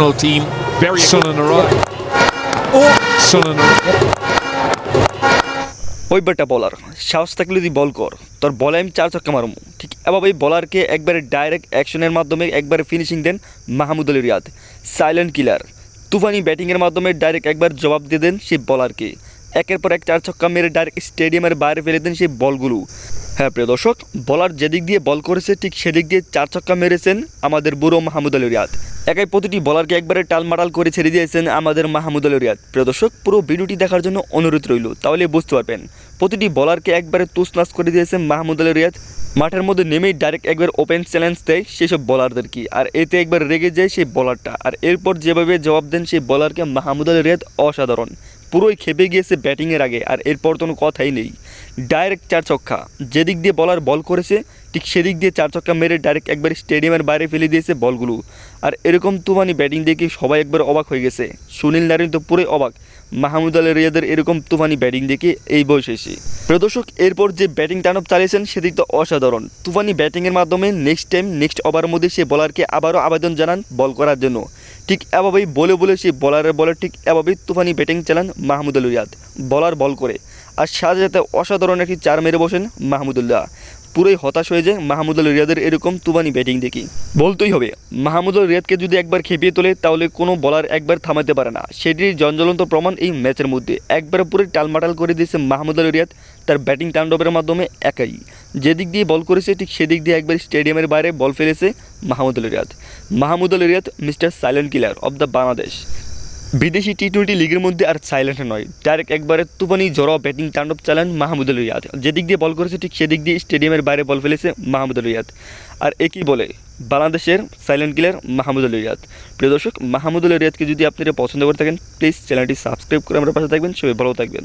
national team. Very Son in a row. Son in a row. ওই বেটা বলার সাহস থাকলে তুই বল কর। তোর বলে আমি চার ছক্কা মারবো। ঠিক এভাবে এই বলারকে একবারে ডাইরেক্ট অ্যাকশনের মাধ্যমে একবারে ফিনিশিং দেন মাহমুদ আলী রিয়াদ। সাইলেন্ট কিলার তুফানি ব্যাটিংয়ের মাধ্যমে ডাইরেক্ট একবার জবাব দিয়ে দেন সেই বলারকে একের পর এক চার ছক্কা মেরে ডাইরেক্ট স্টেডিয়ামের বাইরে ফেলে দেন সেই বলগুলো হ্যাঁ প্রিয় দর্শক, বলার যেদিক দিয়ে বল করেছে, ঠিক সেদিক দিয়ে চার ছক্কা মেরেছেন আমাদের বুড়ো মাহমুদ আলী রিয়াদ। একাই প্রতিটি বলারকে একবারে টালমাটাল করে ছেড়ে দিয়েছেন আমাদের মাহমুদ আলী রিয়াদ। প্রিয় দর্শক, পুরো ভিডিওটি দেখার জন্য অনুরোধ রইল, তাহলে বুঝতে পারবেন, প্রতিটি বলারকে একবারে তুসনাস করে দিয়েছেন মাহমুদ আলী রিয়াদ। মাঠের মধ্যে নেমেই ডাইরেক্ট একবার ওপেন চ্যালেঞ্জ দেয় সেসব বলারদেরকে আর এতে একবার রেগে যায় সেই বলারটা। আর এরপর যেভাবে জবাব দেন সেই বলারকে মাহমুদ আলী রিয়াদ অসাধারণ। পুরোই খেপে গিয়েছে ব্যাটিংয়ের আগে, আর এরপর কোনো কথাই নেই। ডাইরেক্ট চার ছক্কা। যেদিক দিয়ে বলার বল করেছে, ঠিক সেদিক দিয়ে চার ছক্কা মেরে ডাইরেক্ট একবার স্টেডিয়ামের বাইরে ফেলে দিয়েছে বলগুলো। আর এরকম তুফানি ব্যাটিং দেখে সবাই একবার অবাক হয়ে গেছে। সুনীল নারিন তো পুরোই অবাক। মাহমুদ আলী রিয়াদের এরকম তুফানি ব্যাটিং দেখে এই বয়সে প্রদর্শক এরপর যে ব্যাটিং টানব চালিয়েছেন সেদিক তো অসাধারণ। তুফানি ব্যাটিংয়ের মাধ্যমে নেক্সট টাইম নেক্সট ওভারের মধ্যে সে বলারকে আবারও আবেদন জানান বল করার জন্য। ঠিক এভাবেই বলে বলে সেই বলারের বলে ঠিক এভাবেই তুফানি ব্যাটিং চালান মাহমুদ আলী রিয়াদ। বলার বল করে। আর সাথে সাথে অসাধারণ একটি চার মেরে বসেন মাহমুদুল্লাহ। পুরোই হতাশ হয়ে যায় মাহমুদুল রিয়াদের এরকম তুবানি ব্যাটিং দেখি। বলতেই হবে মাহমুদুল রিয়াদকে যদি একবার খেপিয়ে তোলে, তাহলে কোনো বলার একবার থামাতে পারে না। সেটির জঞ্জলন্ত প্রমাণ এই ম্যাচের মধ্যে। একবার পুরো টালমাটাল করে দিয়েছে মাহমুদুল রিয়াদ তার ব্যাটিং তাণ্ডবের মাধ্যমে একাই। যেদিক দিয়ে বল করেছে, ঠিক সেদিক দিয়ে একবার স্টেডিয়ামের বাইরে বল ফেলেছে Mahmudul Riyad. Mahmudul Riyad mister silent killer of the Bangladesh. বিদেশি টি টোয়েন্টি লিগের মধ্যে আর সাইলেন্ট নয়। ডাইরেক্ট একবারে তুফানি জড়ো ব্যাটিং তাণ্ডব চালান মাহমুদুল রিয়াদ। যেদিক দিয়ে বল করেছে, ঠিক সেদিক দিয়ে স্টেডিয়ামের বাইরে বল ফেলেছে মাহমুদুল রিয়াদ। আর একই বলে? বাংলাদেশের সাইলেন্ট কিলার মাহমুদুল রিয়াদ। প্রিয় দর্শক, মাহমুদুল রিয়াদকে যদি আপনারা পছন্দ করে থাকেন প্লিজ চ্যানেলটি সাবস্ক্রাইব করে আমরা পাশে থাকবেন। সবাই ভালো থাকবেন।